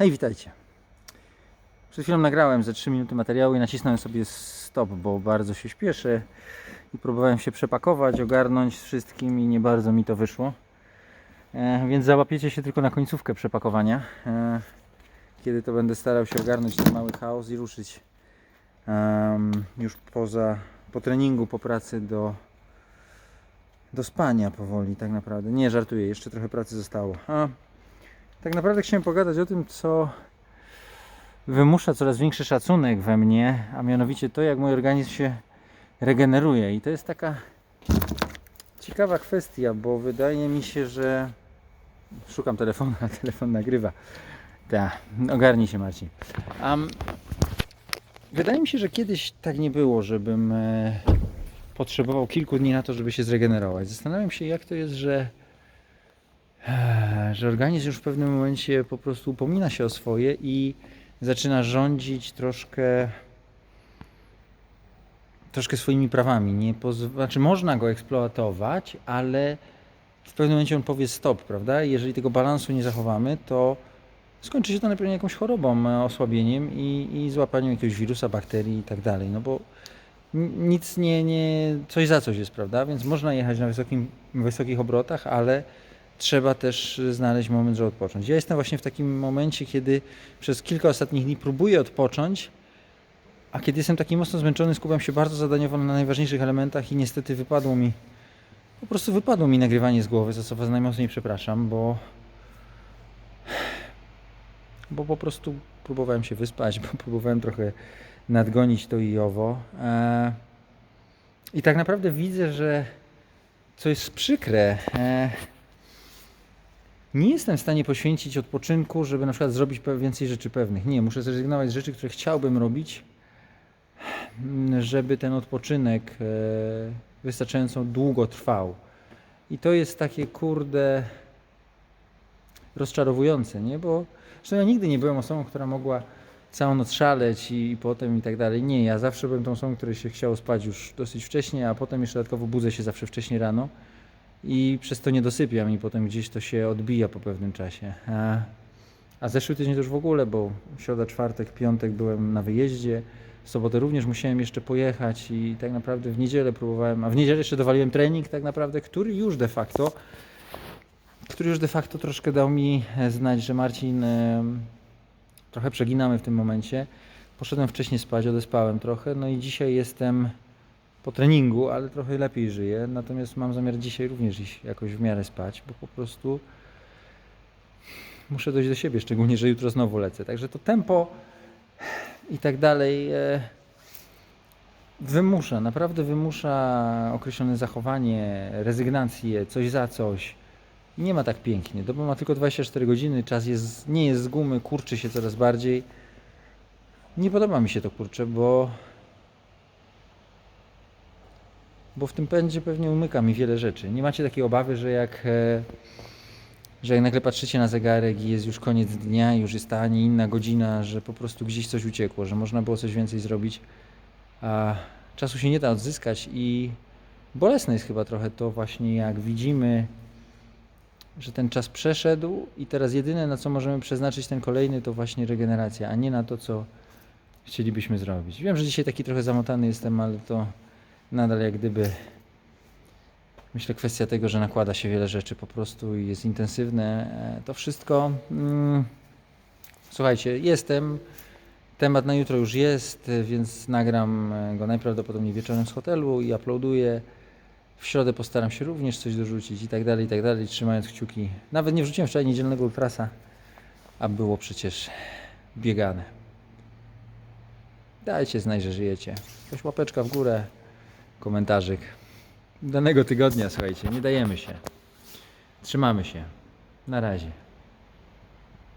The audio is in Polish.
Hej, witajcie. Przed chwilą nagrałem ze 3 minuty materiału i nacisnąłem sobie stop, bo bardzo się śpieszę i próbowałem się przepakować, ogarnąć z wszystkim i nie bardzo mi to wyszło. E, więc załapiecie się tylko na końcówkę przepakowania, e, kiedy to będę starał się ogarnąć ten mały chaos i ruszyć em, już poza, po treningu, po pracy do, do spania powoli tak naprawdę. Nie, żartuję, jeszcze trochę pracy zostało. A, tak naprawdę chciałem pogadać o tym, co wymusza coraz większy szacunek we mnie, a mianowicie to, jak mój organizm się regeneruje. I to jest taka ciekawa kwestia, bo wydaje mi się, że szukam telefonu, a telefon nagrywa. Tak, ogarnij się Marcin. Am, wydaje mi się, że kiedyś tak nie było, żebym e, potrzebował kilku dni na to, żeby się zregenerować. Zastanawiam się, jak to jest, że że organizm już w pewnym momencie po prostu upomina się o swoje i zaczyna rządzić troszkę troszkę swoimi prawami. Nie znaczy można go eksploatować, ale w pewnym momencie on powie stop, prawda? Jeżeli tego balansu nie zachowamy, to skończy się to najpewniej jakąś chorobą, e, osłabieniem i, i złapaniem jakiegoś wirusa, bakterii i tak dalej. No bo nic nie, nie, coś za coś jest, prawda? Więc można jechać na wysokim, wysokich obrotach, ale trzeba też znaleźć moment, żeby odpocząć. Ja jestem właśnie w takim momencie, kiedy przez kilka ostatnich dni próbuję odpocząć, a kiedy jestem taki mocno zmęczony, skupiam się bardzo zadaniowo na najważniejszych elementach i niestety wypadło mi, po prostu wypadło mi nagrywanie z głowy, za co Was najmocniej przepraszam, bo bo po prostu próbowałem się wyspać, bo próbowałem trochę nadgonić to i owo. E, I tak naprawdę widzę, że co jest przykre, e, nie jestem w stanie poświęcić odpoczynku, żeby na przykład zrobić więcej rzeczy pewnych. Nie, muszę zrezygnować z rzeczy, które chciałbym robić, żeby ten odpoczynek e, wystarczająco długo trwał. I to jest takie kurde rozczarowujące, nie? Bo zresztą ja nigdy nie byłem osobą, która mogła całą noc szaleć i, i potem i tak dalej. Nie, ja zawsze byłem tą osobą, której się chciało spać już dosyć wcześnie, a potem jeszcze dodatkowo budzę się zawsze wcześnie rano i przez to nie dosypiam i potem gdzieś to się odbija po pewnym czasie. A, a zeszły tydzień już w ogóle, bo środa, czwartek, piątek byłem na wyjeździe, w sobotę również musiałem jeszcze pojechać i tak naprawdę w niedzielę próbowałem, a w niedzielę jeszcze dowaliłem trening tak naprawdę, który już de facto który już de facto troszkę dał mi e, znać, że Marcin em, trochę przeginamy w tym momencie. Poszedłem wcześniej spać, odespałem trochę, no i dzisiaj jestem po treningu, ale trochę lepiej żyję. Natomiast mam zamiar dzisiaj również iść jakoś w miarę spać, bo po prostu muszę dojść do siebie, szczególnie, że jutro znowu lecę. Także to tempo i tak dalej e, wymusza, naprawdę wymusza określone zachowanie, rezygnację, coś za coś. Nie ma tak pięknie. Doba ma tylko 24 godziny, czas jest, nie jest z gumy, kurczy się coraz bardziej. Nie podoba mi się to kurczę, bo bo w tym pędzie pewnie umyka mi wiele rzeczy. Nie macie takiej obawy, że jak, e, że jak nagle patrzycie na zegarek i jest już koniec dnia, już jest ta, a nie inna godzina, że po prostu gdzieś coś uciekło, że można było coś więcej zrobić, a czasu się nie da odzyskać i bolesne jest chyba trochę to właśnie, jak widzimy, że ten czas przeszedł i teraz jedyne, na co możemy przeznaczyć ten kolejny, to właśnie regeneracja, a nie na to, co chcielibyśmy zrobić. Wiem, że dzisiaj taki trochę zamotany jestem, ale to nadal jak gdyby myślę kwestia tego, że nakłada się wiele rzeczy po prostu i jest intensywne. E, To wszystko. Mm, słuchajcie, jestem. Temat na jutro już jest, e, więc nagram e, go najprawdopodobniej wieczorem z hotelu i uploaduję. W środę postaram się również coś dorzucić i tak dalej, i tak dalej, trzymając kciuki. Nawet nie wrzuciłem wczoraj niedzielnego ultrasa, a było przecież biegane. Dajcie znać, że żyjecie. Jakaś łapeczka w górę, komentarzyk. Danego tygodnia, słuchajcie, nie dajemy się. Trzymamy się. Na razie.